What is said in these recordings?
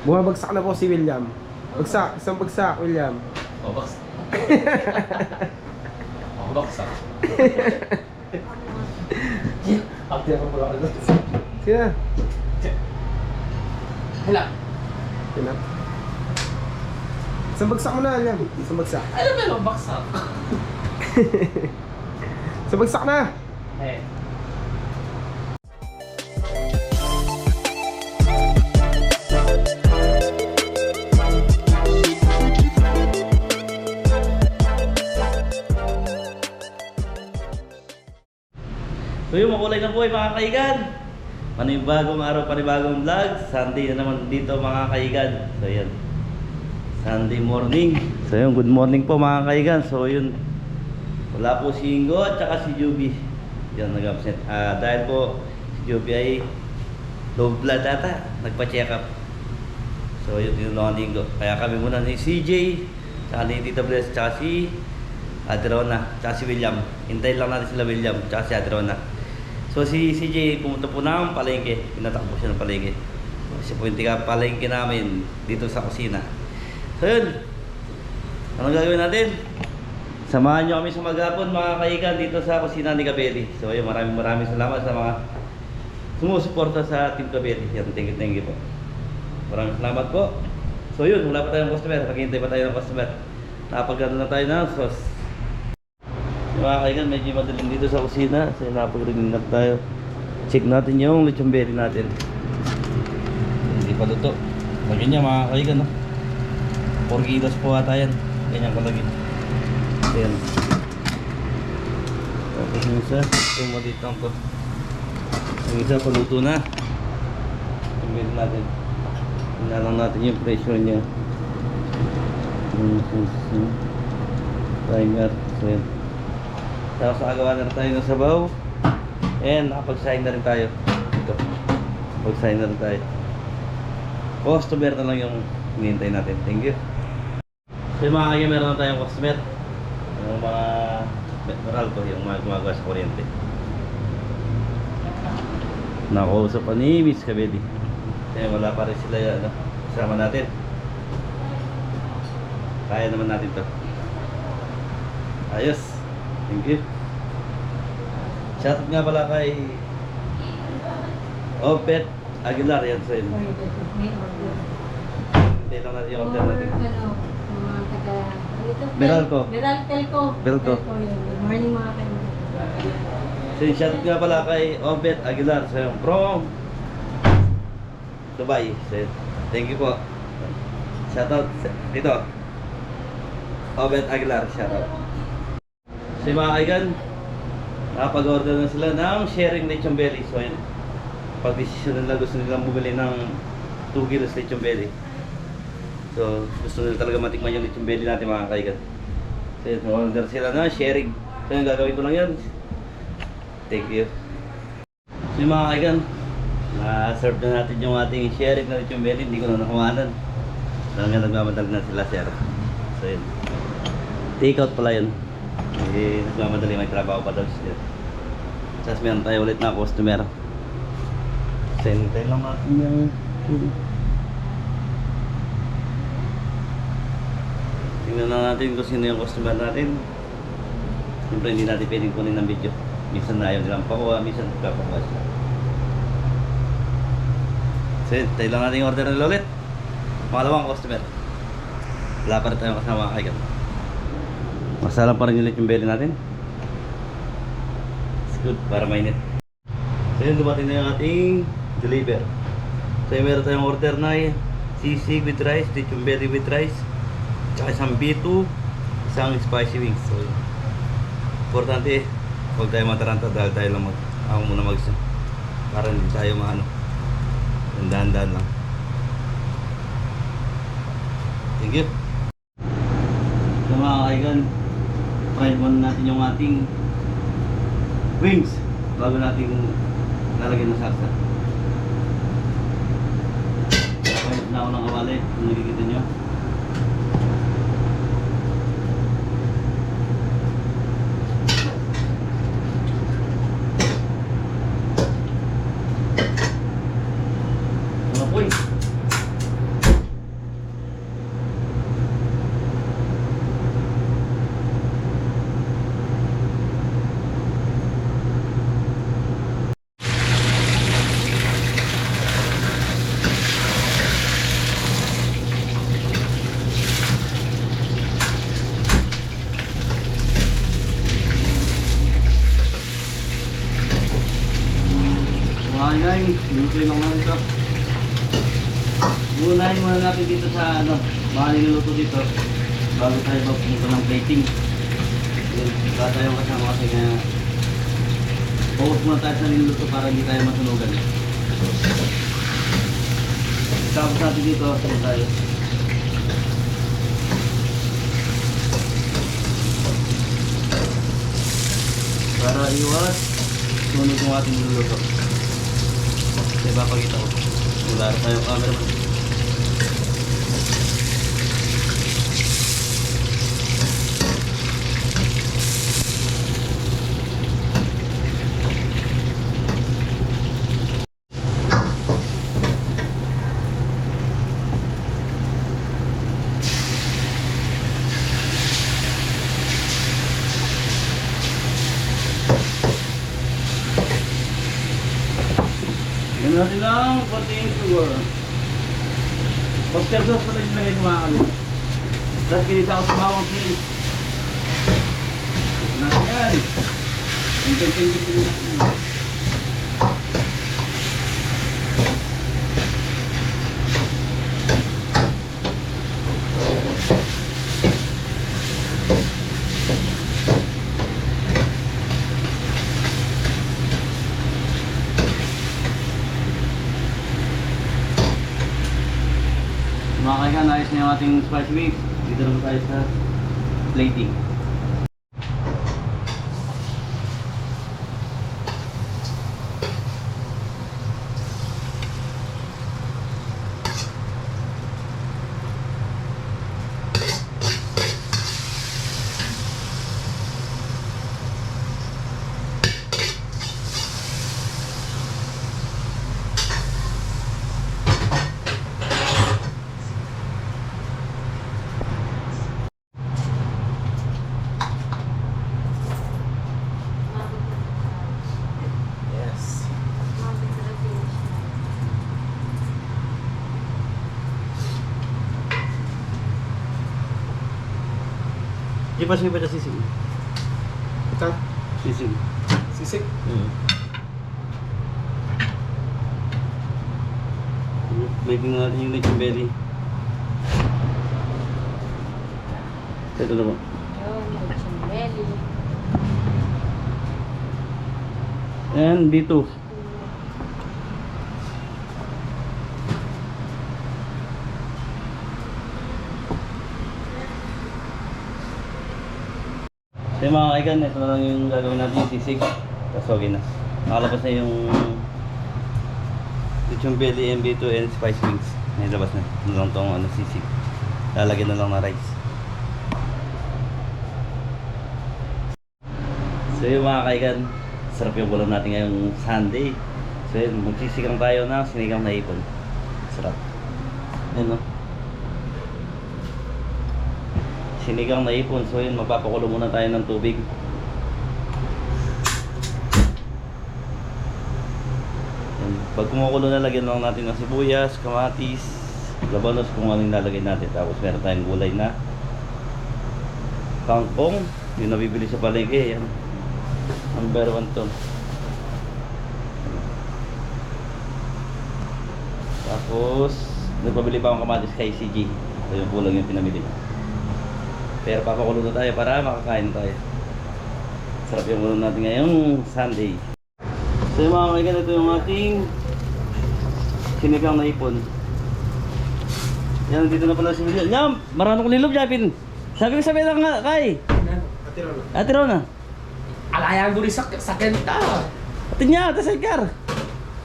Bumabagsak na po si William. Bagsak, isang bagsak, William. Oh, baksak. oh, baksak. Ate ako pala ka Sina? Hala. Sina? Isang bagsak mo na, William. Isang bagsak. Ano ba yung baksak? Isang bagsak na! Eh. So yun, makulay na po eh, mga kaigan. Panibagong araw, panibagong vlog. Sunday na naman dito mga kaigan. So yun. Sunday morning. So yun, good morning po mga kaigan. So yun, wala po si Ingo at saka si Juby. Yan, nag-absent. Ah, dahil po si Juby ay low blood ata. Nagpa-check up. So yun, tinulungan ni Ingo. Kaya kami muna ni CJ, saka ni Tita Bless, saka si Adrona, tsaka si William. Hintayin lang natin sila William, tsaka si Adrona. So si CJ pumunta po ng palengke. Pinatakbo siya ng palengke. Kasi po yung tiga palengke namin dito sa kusina. So yun. Anong gagawin natin? Samahan nyo kami sa maghapon mga kaigan dito sa kusina ni Kabeli. So yun, maraming maraming salamat sa mga sumusuporta sa Team Kabeli. Yan, thank you, thank you po. Maraming salamat po. So yun, wala pa tayong customer. Naghihintay pa tayo ng customer. Napagano na tayo ng sauce. Mga kaigan, medyo madaling dito sa kusina. Kasi napag-ring na tayo. Check natin yung lechon berry natin. Hindi pa luto. Lagyan niya mga kaigan, no? 4 kilos po ata yan. Ganyan kalagi. Ayan. Tapos yung isa, ito dito ang to. Yung isa, paluto na. Berry natin. Tingnan lang natin yung pressure niya. Yung, yung timer. So, yan. Tapos nakagawa na rin tayo ng sabaw. And nakapag-sign na rin tayo. Ito. Nakapag-sign na rin tayo. Customer na lang yung hinihintay natin. Thank you. So yung mga kaya meron na tayong customer. Yung mga metal ko, yung mga gumagawa sa kuryente. Nakausap pa ni Miss Kabedi. Kaya wala pa rin sila ano, kasama natin. Kaya naman natin to. Ayos. Thank you. Shoutout nga pala kay Opet Aguilar yan sa inyo. Hindi lang natin yung order natin. Meralco. Meralco. Meralco. yun. Good morning mga kaibigan. So shoutout nga pala kay Opet Aguilar sa inyo. From Dubai. So, thank you po. Shoutout dito. Opet Aguilar. Shoutout. Yung mga kaigan, nakapag-order na sila ng sharing lechon belly. So yun, pag-desisyon nila gusto nilang bumili ng 2 kilos lechon belly. So gusto nila talaga matikman yung lechon belly natin mga kaigan. So yun, order sila na sharing. So yung gagawin ko lang yan. Thank you. So mga kaigan, na-serve na natin yung ating sharing na lechon belly. Hindi ko na nakuhanan. Talaga nagmamadal na sila sir. So yun. Take out pala yun. Eh, nagmamadali may trabaho pa daw siya. Tapos meron tayo ulit na customer. Sentay lang natin yung Tingnan na natin kung sino yung customer natin. Siyempre hindi natin pwedeng kunin ng video. Minsan na ayaw nilang pakuha, minsan nagpapakuha sila. Tayo lang natin yung order nila ulit. Pangalawang customer. Wala pa rin tayong kasama kaigan. Masalang pa rin ulit yung belly natin. It's good para mainit. So yun, dumating na yung ating deliver. So yun, meron tayong order na eh. sisig with rice, yung belly with rice, tsaka isang B2, isang spicy wings. So. Importante eh, huwag tayo mataranta dahil tayo lang mag, ako muna mag para hindi tayo maano. Dahan-dahan lang. Thank you. So mga kaigan, try muna natin yung ating wings bago natin lalagyan ng salsa. Pwede na ako ng kawali, kung nakikita nyo. Mga boy. lulutuin lang natin ito. Unahin muna natin dito sa ano, mga niluluto dito bago tayo magpunta ng plating. Yun, Wala tayong kasama kasi nga focus muna tayo sa niluluto para tayo masunugan. Tapos natin dito, ito tayo. Para iwas sunog yung ating niluluto. Diba pakita ko? Wala na tayong cameraman. Yan natin lang, konting sugar. Buster sauce pa rin yung lagay ko mga kalit. Tapos kinita ako sa bawang please. Natin yan. Ang pagpindit natin. Mga kaigan, ayos na yung ating spice mix. Dito naman tayo sa plating. Di ba siya ba sisig? Ito. Sisig. Sisik. Hmm. May tingnan natin yung lechon belly. Ito na ba? And B2. So yung mga kaigan, ito na lang yung gagawin natin yung sisig. Tapos okay na. Nakalabas na yung lechon belly, MB2 and spice wings. Nailabas na. Ito lang tong ano, sisig. Lalagyan na lang na rice. So yung mga kaigan, sarap yung ulam natin ngayong Sunday. So yun, magsisigang tayo na sinigang na ipon. Sarap. Yan no. Sinigang na ipon. So yun, magpapakulo muna tayo ng tubig. Yan. Pag kumukulo na, lagyan lang natin ng sibuyas, kamatis, labanos kung ano yung natin. Tapos meron tayong gulay na kangkong. Yung nabibili sa palengke. Yan. Number one to. Tapos, nagpabili pa akong kamatis kay CG. So yung kulang yung pinamili. Pero papakulo na tayo para makakain tayo. Sarap yung ulam natin ngayong Sunday. So yung mga kaigan, ito yung ating sinigang na ipon. Yan, dito na pala si William. Yan, marunong kong nilob, Japin. Sabi ko sabi lang nga, kay. Ate Rolo. Ate Rona. Alayang ko rin sa, sa kenta. Ate niya, ate Sidecar.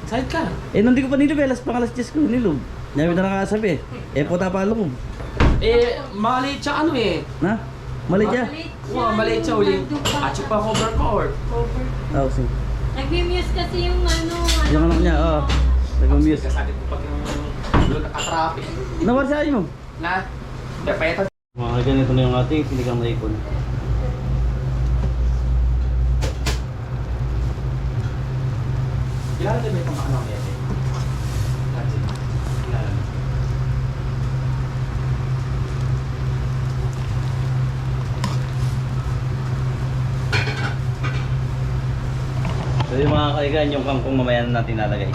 Ka? Eh, di ko pa nilob, eh, alas pangalas 10 ko nilob. Nabi na nakasabi eh. Eh, puta pa loob. Eh, maliit siya ano eh. Na? Mali dyan. Wow, maliit siya uli. At siya pa cover cover. Cover. Oh, sige. Nag-muse kasi yung ano, ano Yung anak niya, oo. Nag-muse. Kasakit ko pag yung nakatraffic. Nawar sa mo. Na, depeta. Mga ganito na yung ating sinigang na ipon. Kilala din ba itong ano yan So yung mga kaigan, yung kangkong mamaya na natin nalagay.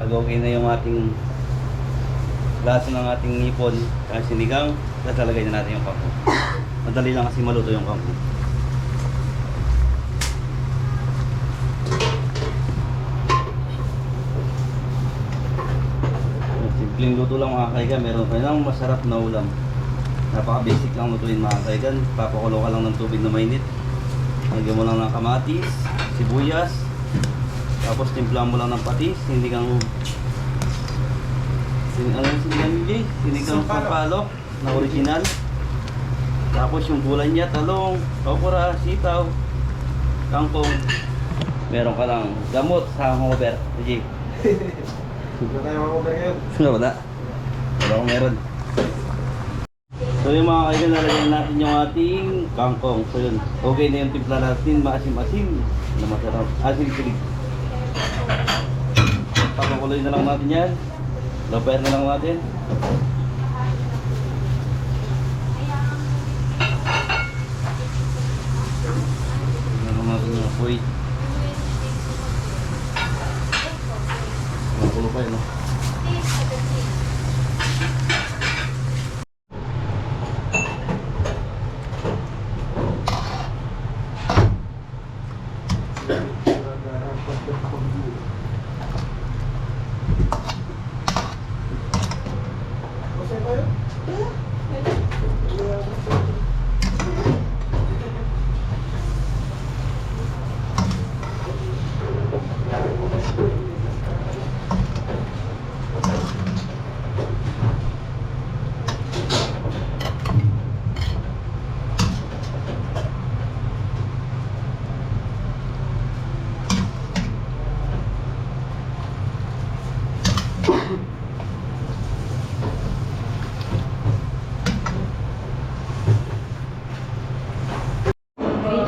pag okay na yung ating laso ng ating nipon, kaya sinigang, lalagay na natin yung kangkong. Madali lang kasi maluto yung kangkong. Simpleng luto lang mga kaigan, meron ka lang masarap na ulam. Napaka-basic lang lutuin mga kaigan. Papakulo ka lang ng tubig na mainit. Lagyan mo lang ng kamatis, sibuyas, tapos timplahan mo lang ng patis, hindi kang Sin ano yung sinigang ni Jay? Sinigang Sampalok. na original. Tapos yung gulay niya, talong, okra, sitaw, kangkong. Meron ka lang gamot sa hangover. Jay. Huwag tayo mag-over ngayon. Wala. Wala akong meron. So yung mga kaigan, lalagyan natin yung ating kangkong. So yun, okay na yung timpla natin, maasim-asim na masarap. Asim silig. Papakuloy na lang natin yan. Labayan na lang natin. Meron natin yung apoy. Makulo pa yun, no?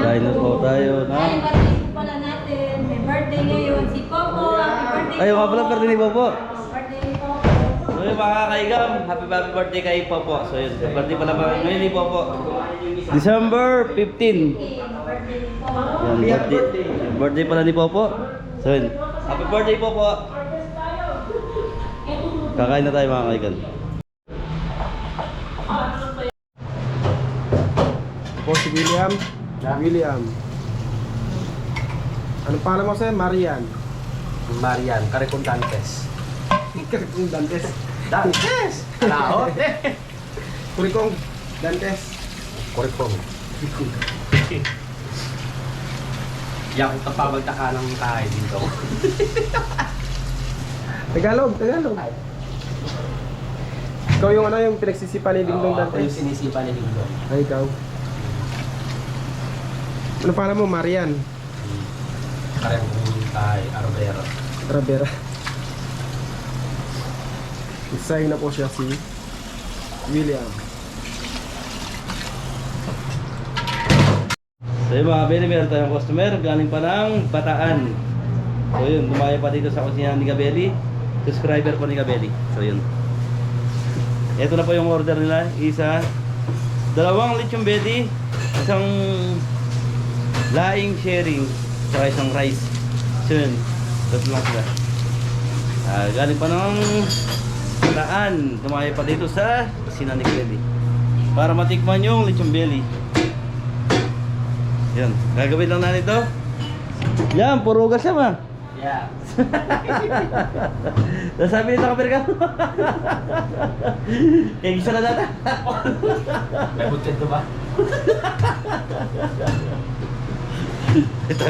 Kain na po tayo na. Ay, birthday po pala natin. May birthday ngayon. Si Popo. Happy birthday, Ay, mga pala, birthday ni Popo. Birthday ni Popo. So yun mga kaigam, happy happy birthday kay Popo. So yun, birthday pala ba ngayon ni Popo? December 15. Birthday ni Popo. Yan, birthday. Birthday pala ni Popo. So yun, happy birthday Popo. Kakain na tayo mga kaigan. Po si William. William. Anong pangalan mo sa'yo? Marian. Marian, Karekundantes. Kung Dantes. Laot eh! Kurikong Dantes. Kuripong. Yak ka pa magtaka ng tayo dito. Tagalog, Tagalog. Ikaw yung ano yung pinagsisipan ni Dingdong Oo, ako yung sinisipa ni Dingdong. Ay, ikaw. Ano pangalan mo? Marian. Kareng tayo, Arbero. Rabera. Isayang na po siya si William. So yun mga Beli, meron tayong customer galing pa ng Bataan. So yun, lumaya pa dito sa kusina ni Gabelli. Subscriber po ni Gabelli. So yun. Ito na po yung order nila. Isa, dalawang lechon bedi, isang laing sharing, saka isang rice. So yun, tatlo lang sila. Ah, galing pa ng Bataan. Lumaya pa dito sa kusina ni Gabelli. Para matikman yung lechon belly. Yan, gagawin lang natin ito. Yan, puro gas yan ma. Yeah. Nasabi nito kapir ka. Kaya gisa na data. May budget to ba? Ito.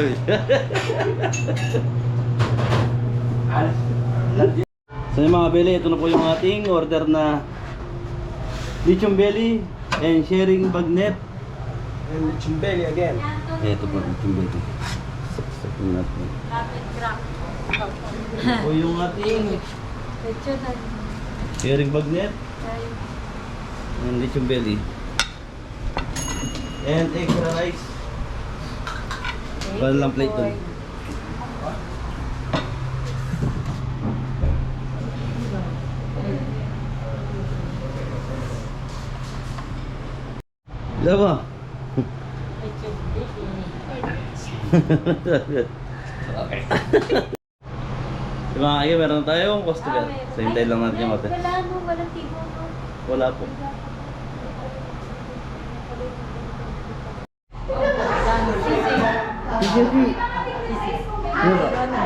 So yung mga beli, ito na po yung ating order na lechon belly and sharing bagnet. And Chimbeli again. Yan, to. Ito po lechon belly. Saksakin natin. O yung ating sharing bagnet and lechon belly. And extra rice. thank Wala lang you, plate boy. Baby. Okay. Mga kaigan, meron tayong customer. So, hintayin lang natin yung order. Wala mo, walang tibo mo. Wala po.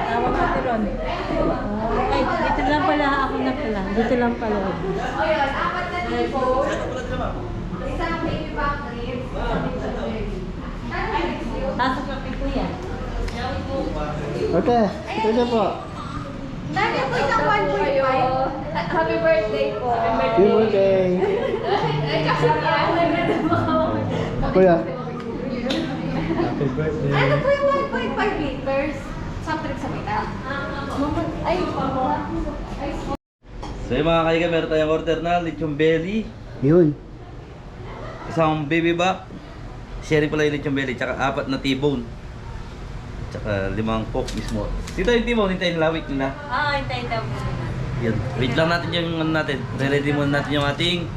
Tawag ka Peron. Ay, dito lang pala ako na pala. Dito lang pala. Tapos ko yan. Okay, ito po. Dami po isang 1.5. Happy birthday po. Happy birthday. Ay, kasi Kuya. Ano po yung 1.5 liters? Drink sa kita. Ay, ay, So yung mga kaigan, meron tayong order na lechon belly, Yun. Isang baby back, sharing pala yung lechon belly, tsaka apat na T-bone. Tsaka limang coke mismo. Dito yung T-bone, hintayin lang, wait na. Ah, hintay daw mo na. Yan. Wait lang natin yung ano natin. Re-ready muna natin yung ating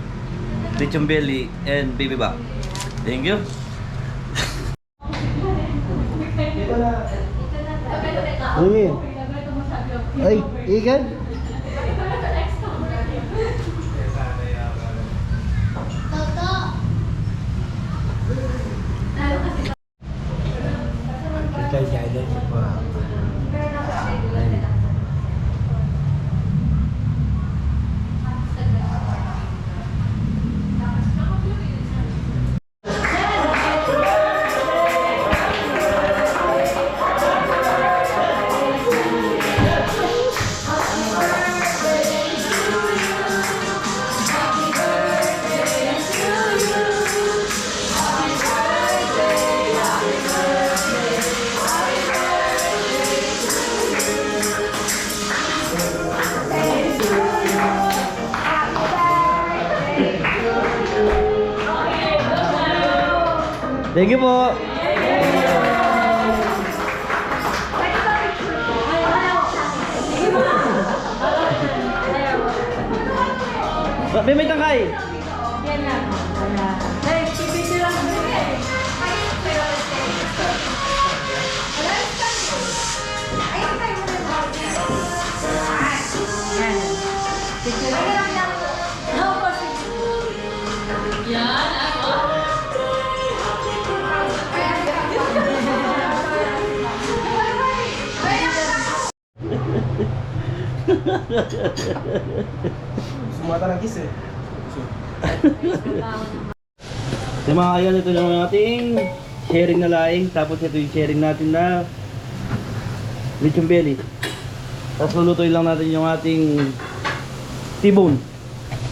lechon belly and baby back. Thank you. Ano? Ay, ikan? Sumata ng kiss eh. So mga kaigan, ito yung ating sharing na laing. Tapos ito yung sharing natin na lechon belly. Tapos lulutuin lang natin yung ating T-bone.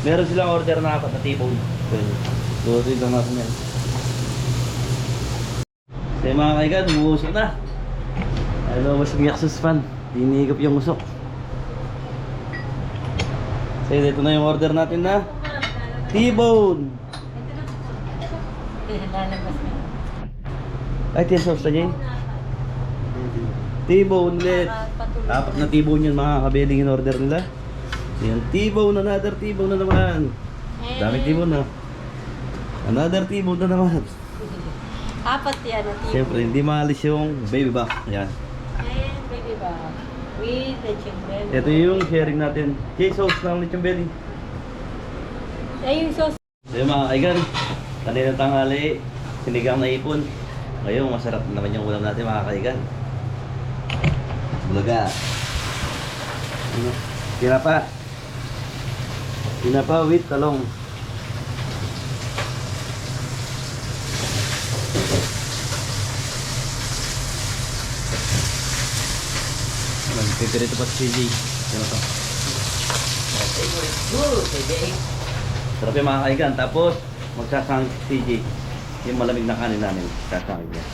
Meron silang order na apat na T-bone. So, lulutuin lang natin yan. So mga kaigan, umuusok na. Ano, mas umiyak sa fan. Hinihigop yung usok. So ito na yung order natin na T-bone. Na. Ay, tin sauce na niya. T-bone ulit. Apat na T-bone yun mga kabeling in order nila. Yan, T-bone, another T-bone na naman. Dami T-bone na. Another T-bone na naman. Apat yan. ang tipo. Siyempre, hindi maalis yung baby back. Yan. With the chicken. Ito yung sharing natin. Kay sauce ng lechon belly. Ay, yung sauce. Yung mga kaigan, kanina tanghali, sinigang na ipon. Ngayon, masarap naman yung ulam natin mga kaigan. Bulaga. Ano? Tinapa. Tinapa with talong. Nagpipirito pa si CJ. Ano to? Sarap yung mga kaigan. Tapos, magsasangit si CJ. Yung malamig na kanin namin. Sasangit niya.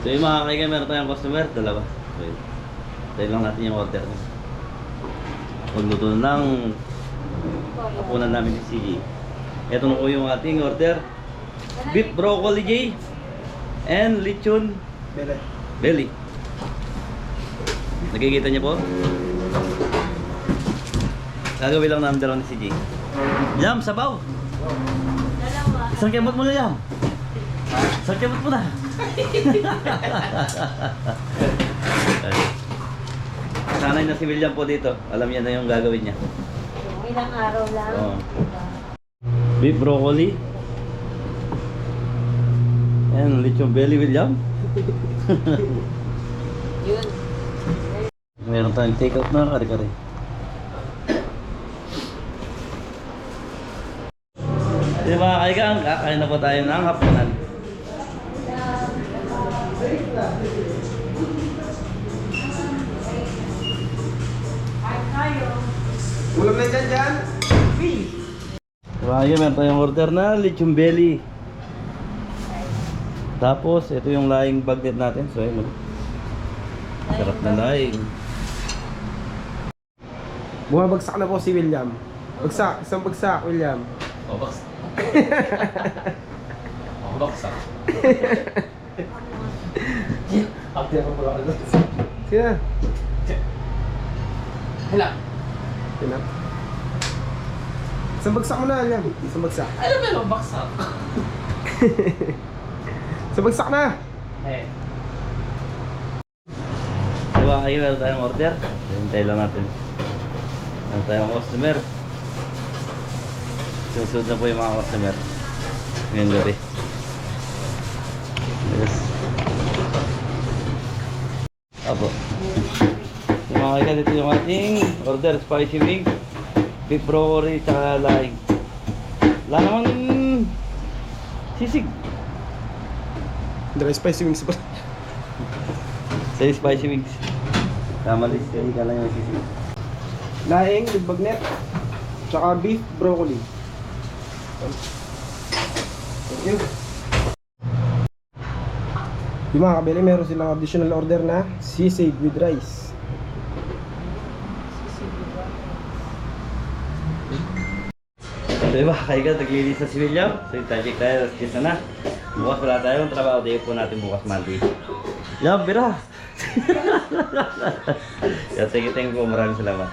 So yung mga kaigan, meron tayong customer. Dalawa. So. Tayo lang natin yung order niya. Pagluto ng hapunan namin si CJ. Ito na po yung ating order. Beef broccoli J. And lechon Bele. belly. Nakikita niyo po? Gagawin lang namin dalawa ni si G. Yam, sabaw. Dalawa. Isang kembot mo na yam. Sa kamot mo na. Sanay na si William po dito. Alam niya na yung gagawin niya. Ilang araw lang. Oo. Beef broccoli. Ayan, lechon belly William. Yun. Meron tayong take out na kare-kare. Di ba kaigang, kakain na po tayo ng hapunan. Ulam na dyan dyan. Di ba kaigang, meron tayong order na lechon belly. Tapos, ito yung laing bagnet natin. So, ayun. oh. Sarap na laing. Bumabagsak na po si William. Bagsak, isang bagsak, William. Oh, box. oh, box ah. Happy ako pala ako. Sina? Hala. Sina? Isang bagsak mo na, William. Isang bagsak. Ano ba yung box ah? Isang bagsak na! Eh. Di ba kaigang, meron tayong order. Hintay lang natin. Meron tayong customer. Susunod na po yung mga customer. Ngayong gabi. Yes. Apo. Yung mga kaigan, dito yung ating order. Spicy wing, beef broccoli, tsaka laing. Wala naman sisig. Dry spicy wings pa. Sa spicy wings. Kamalis kasi ka lang yung sisig. Laing, with bagnet. Tsaka beef, broccoli. Thank you. Yung mga kabili, meron silang additional order na sisig with rice. Diba, kaigan, naglilis na si William. So tajik tayo, kiss na na. Bukas wala tayong trabaho, day po natin bukas Monday. Yan, bira! Yan, sige, thank you po. Maraming salamat.